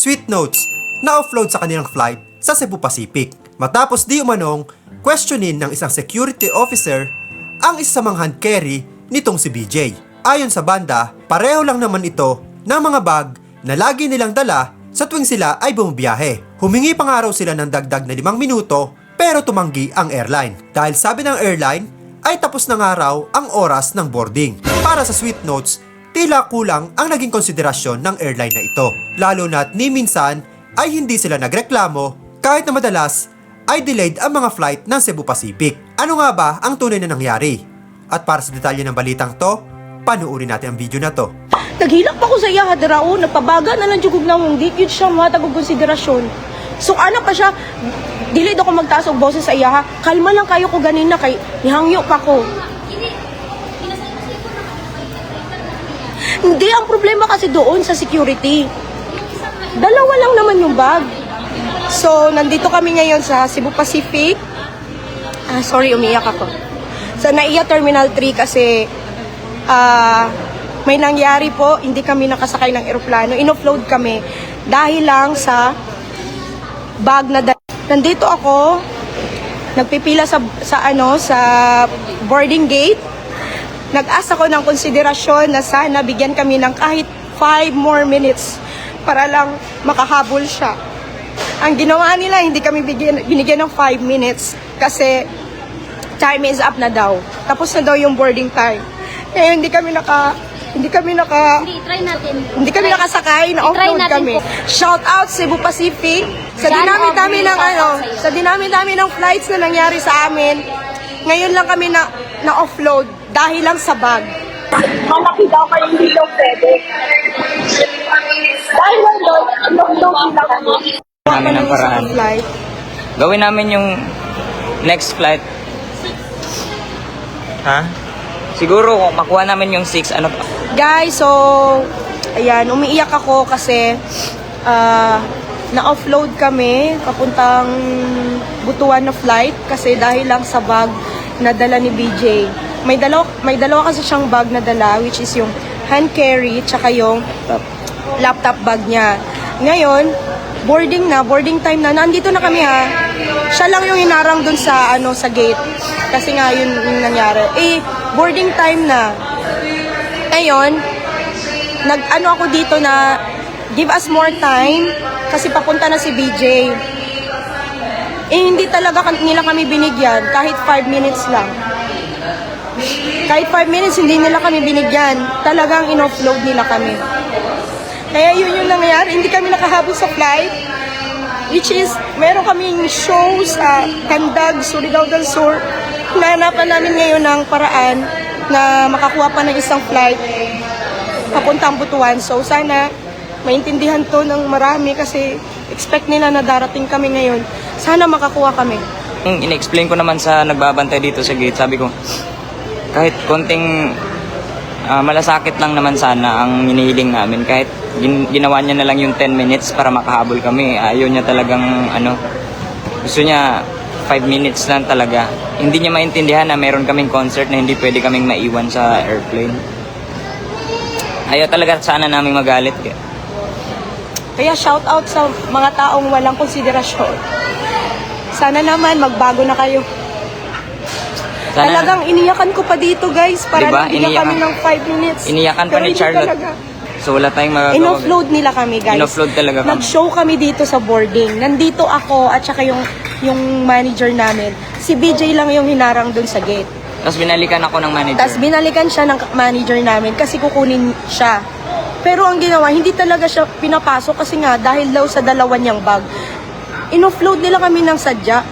sweet notes na offload sa kanilang flight sa Cebu Pacific. Matapos di umanong questionin ng isang security officer ang isa sa mga hand carry nitong si BJ. Ayon sa banda, pareho lang naman ito ng mga bag na lagi nilang dala sa tuwing sila ay bumabiyahe. Humingi pa nga raw sila ng dagdag na limang minuto pero tumanggi ang airline. Dahil sabi ng airline ay tapos na nga raw ang oras ng boarding. Para sa sweet notes, tila kulang ang naging konsiderasyon ng airline na ito. Lalo na't ni minsan ay hindi sila nagreklamo kahit na madalas ay delayed ang mga flight ng Cebu Pacific. Ano nga ba ang tunay na nangyari? At para sa detalye ng balitang to, panuuri natin ang video na to. Naghilak pa ko sa iya hadrao, nagpabaga na lang jugog na mong di yun siya matagog konsiderasyon. So ano pa siya, dili do ko magtaas og boses sa iya ha. Kalma lang kayo ko ganina kay nihangyo pa ko. Hindi, ang problema kasi doon sa security. Dalawa lang naman yung bag. So, nandito kami ngayon sa Cebu Pacific. Ah, sorry, umiyak ako. Sa NAIA Terminal 3 kasi ah may nangyari po, hindi kami nakasakay ng eroplano. Inoffload kami dahil lang sa bag na dala. Nandito ako, nagpipila sa, sa ano, sa boarding gate. Nag-ask ako ng konsiderasyon na sana bigyan kami ng kahit 5 more minutes para lang makahabol siya. Ang ginawa nila, hindi kami bigyan, binigyan ng 5 minutes kasi time is up na daw. Tapos na daw yung boarding time. Kaya hindi kami naka hindi kami naka Hindi, try natin. hindi kami nakasakay na I-try offload natin kami. po. Shout out Cebu Pacific. Sa dinami-dami ng ano, sa dinami-dami ng flights na nangyari sa amin. Ngayon lang kami na na offload dahil lang sa bag. Malaki daw kayo hindi daw pwede. Dahil lang doon, offload nila kami. namin ng paraan. Flight. Gawin namin yung next flight. Ha? Siguro kung makuha namin yung 6, ano pa? Guys, so, ayan, umiiyak ako kasi ah, na-offload kami papuntang Butuan na flight kasi dahil lang sa bag na dala ni BJ. May dalawa, may dalawa kasi siyang bag na dala which is yung hand carry tsaka yung uh, laptop bag niya. Ngayon, boarding na, boarding time na, nandito na kami ha. Siya lang yung hinarang dun sa ano sa gate. Kasi nga yun yung nangyari. Eh, boarding time na. Ngayon, nag-ano ako dito na give us more time kasi papunta na si BJ. Eh, hindi talaga nila kami binigyan kahit 5 minutes lang. Kahit 5 minutes, hindi nila kami binigyan. Talagang in-offload nila kami. Kaya yun yung nangyayari. Hindi kami nakahabol sa flight. Which is, meron kaming show sa Kandag, Surigao del Sur. Nahanapan namin ngayon ng paraan na makakuha pa ng isang flight papuntang Butuan. So sana maintindihan to ng marami kasi expect nila na darating kami ngayon. Sana makakuha kami. Yung in-explain ko naman sa nagbabantay dito sa gate, sabi ko, kahit konting ah, malasakit lang naman sana ang hinihiling namin. Kahit gin- ginawa niya na lang yung 10 minutes para makahabol kami. Ayaw niya talagang, ano, gusto niya 5 minutes lang talaga. Hindi niya maintindihan na meron kaming concert na hindi pwede kaming maiwan sa airplane. Ayaw talaga sana namin magalit. Kaya shout out sa mga taong walang konsiderasyon. Sana naman magbago na kayo. Sana, Talagang iniyakan ko pa dito guys para Diba? lang bigyan Iniyakan- kami ng 5 minutes. iniyakan pa Pero ni hindi Charlotte. talaga. So wala tayong magagawa. In-offload nila kami, guys. In-offload talaga kami. Nag-show kami dito sa boarding. Nandito ako at saka yung yung manager namin. Si BJ lang yung hinarang dun sa gate. Tapos binalikan ako ng manager. Tapos binalikan siya ng manager namin kasi kukunin siya. Pero ang ginawa, hindi talaga siya pinapasok kasi nga dahil daw sa dalawa niyang bag. In-offload nila kami ng sadya.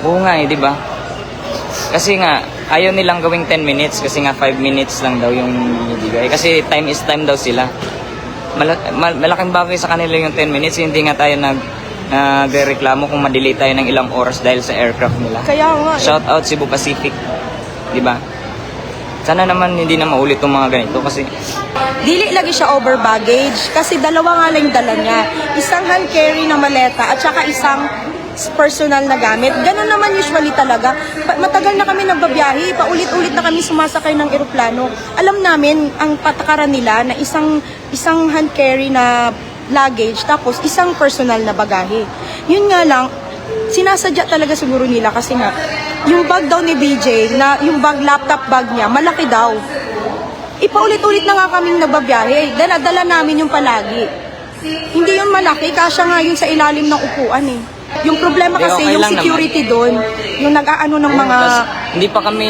Oo nga eh, di ba? Kasi nga, ayaw nilang gawing 10 minutes kasi nga 5 minutes lang daw yung binibigay. Kasi time is time daw sila. Mala- mal- malaking bagay sa kanila yung 10 minutes. Hindi nga tayo nag nagreklamo kung madelay tayo ng ilang oras dahil sa aircraft nila. Kaya nga, eh. Shout out Cebu Pacific. Di ba? Sana naman hindi na maulit yung mga ganito kasi Dili lagi siya over baggage kasi dalawa nga lang dala niya. Isang hand carry na maleta at saka isang personal na gamit. Ganun naman usually talaga. Matagal na kami nagbabiyahe, paulit-ulit na kami sumasakay ng eroplano. Alam namin ang patakaran nila na isang isang hand carry na luggage, tapos isang personal na bagahe. Yun nga lang, sinasadya talaga siguro nila kasi nga, yung bag daw ni BJ, na yung bag, laptop bag niya, malaki daw. Ipaulit-ulit na nga kaming nagbabiyahe. Dala-dala namin yung palagi. Hindi yun malaki, kasya nga yun sa ilalim ng upuan eh. Yung problema Hindi, kasi, okay yung lang security doon, yung nag-aano ng mga... Tas, hindi pa kami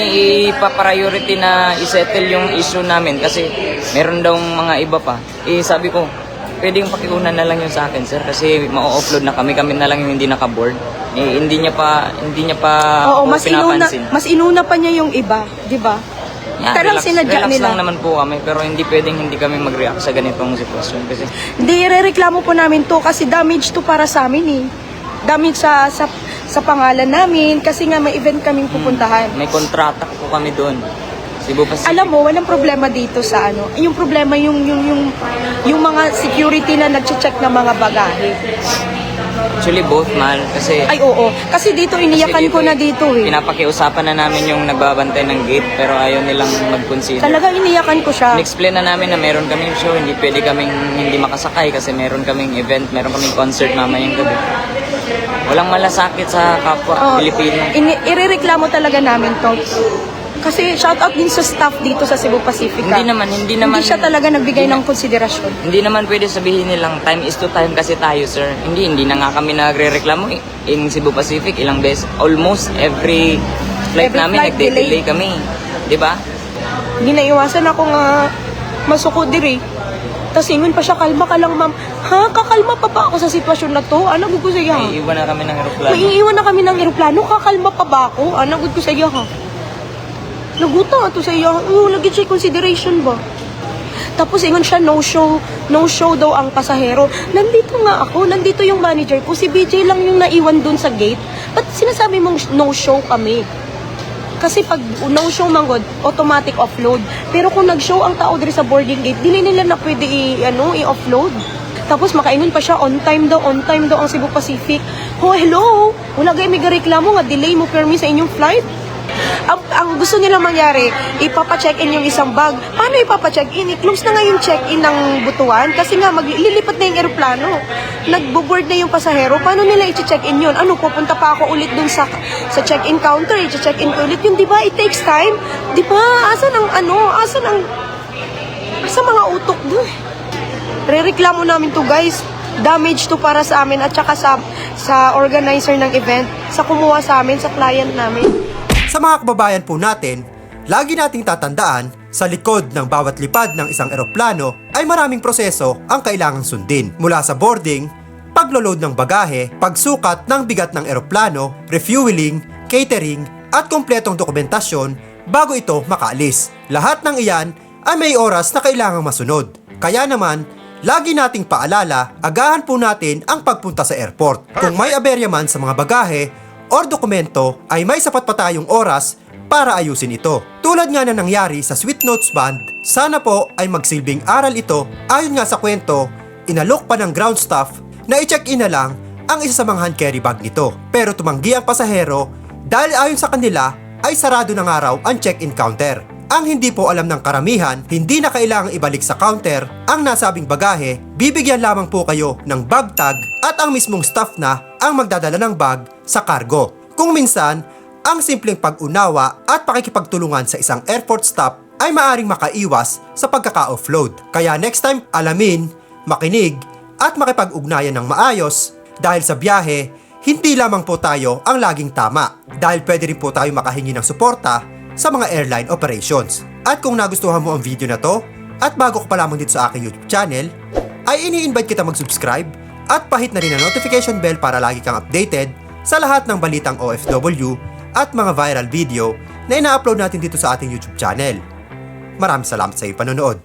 ipa-priority na isettle yung issue namin kasi meron daw mga iba pa. Eh sabi ko, pwedeng pakiunan na lang yun sa akin, sir, kasi ma-offload na kami, kami na lang yung hindi naka-board. Eh, hindi niya pa, hindi niya pa Oo, mas inuna, pinapansin. mas inuna pa niya yung iba, di ba? Yeah, Pero relax, sinadya relax nila. lang naman po kami, pero hindi pwedeng hindi kami mag-react sa ganitong sitwasyon kasi Hindi, irereklamo po namin to kasi damage to para sa amin eh. Damage sa, sa, sa pangalan namin kasi nga may event kaming pupuntahan. may kontrata po kami doon. Cebu Pacific. Alam mo, walang problema dito sa ano. Yung problema yung yung yung yung mga security na nagche-check ng mga bagahe. Actually, both, mahal. Kasi, Ay oo, kasi dito iniyakan ko na dito eh. Pinapakiusapan na namin yung nagbabantay ng gate, pero ayaw nilang mag-consider. Talaga iniyakan ko siya. In-explain na namin na meron kaming show, hindi pwede kaming hindi makasakay kasi meron kaming event, meron kaming concert mamayang gabi. Walang malasakit sa kapwa Oo. Pilipino. Ini- irereklamo talaga namin to. Kasi shout out din sa staff dito sa Cebu Pacifica. Hindi naman, hindi naman. Hindi siya talaga nagbigay ng konsiderasyon. Hindi naman pwede sabihin nilang time is to time kasi tayo, sir. Hindi, hindi na nga kami nagre-reklamo in Cebu Pacific ilang beses. Almost every flight Every namin flight nagde-delay delay. kami. 'Di ba? Hindi naiwasan ako nga masuko diri. Tapos ingon pa siya, kalma ka lang ma'am. Ha? Kakalma pa ba ako sa sitwasyon na to? Ano gud ko sa iya? May iwan na kami ng aeroplano. May iiwan na kami ng eroplano, kakalma pa ba ako? Ano gud ko sa iya ha? Naguta ato sa iya. Oh, lagi siya consideration ba? Tapos ingon siya, no show, no show daw ang pasahero. Nandito nga ako, nandito yung manager ko. Si BJ lang yung naiwan dun sa gate. Ba't sinasabi mong no show kami? Kasi pag no show manggod, automatic offload. Pero kung nag-show ang tao diri sa boarding gate, dili nila na pwede i, ano, i-offload. Tapos makaingon pa siya, on time daw, on time daw ang Cebu Pacific. Oh, hello! Wala gay may reklamo nga delay mo permi sa inyong flight. Ang, ang gusto nila mangyari, ipapa-check-in yung isang bag. Paano ipapa-check-in? I-close na nga yung check-in ng butuan kasi nga maglilipat na yung eroplano. Nagbo-board na yung pasahero. Paano nila i-check-in yun? Ano, pupunta pa ako ulit dun sa sa check-in counter, i-check-in ko ulit yun, di ba? It takes time. Di ba? Asan ang ano? Asan ang... Asa mga utok dun? Rereklamo namin to guys. Damage to para sa amin at saka sa, sa organizer ng event, sa kumuha sa amin, sa client namin. Sa mga kababayan po natin, lagi nating tatandaan sa likod ng bawat lipad ng isang eroplano ay maraming proseso ang kailangang sundin. Mula sa boarding, paglo-load ng bagahe, pagsukat ng bigat ng eroplano, refueling, catering, at kompletong dokumentasyon bago ito makaalis. Lahat ng iyan ay may oras na kailangang masunod. Kaya naman, lagi nating paalala, agahan po natin ang pagpunta sa airport. Kung may aberya man sa mga bagahe or dokumento ay may sapat pa tayong oras para ayusin ito. Tulad nga na nangyari sa Sweet Notes Band, sana po ay magsilbing aral ito ayon nga sa kwento, inalok pa ng ground staff na i-check-in na lang ang isa sa mga hand carry bag nito. Pero tumanggi ang pasahero dahil ayon sa kanila ay sarado ng araw ang check-in counter. Ang hindi po alam ng karamihan, hindi na kailangang ibalik sa counter ang nasabing bagahe, bibigyan lamang po kayo ng bag tag at ang mismong staff na ang magdadala ng bag sa cargo. Kung minsan, ang simpleng pag-unawa at pakikipagtulungan sa isang airport staff ay maaring makaiwas sa pagkaka-offload. Kaya next time, alamin, makinig, at makipag-ugnayan ng maayos dahil sa biyahe, hindi lamang po tayo ang laging tama dahil pwede rin po tayo makahingi ng suporta sa mga airline operations. At kung nagustuhan mo ang video na to, at bago ka pa lamang dito sa aking YouTube channel, ay ini-invite kita mag-subscribe at pahit na rin ang notification bell para lagi kang updated sa lahat ng balitang OFW at mga viral video na ina-upload natin dito sa ating YouTube channel. Maraming salamat sa iyong panonood.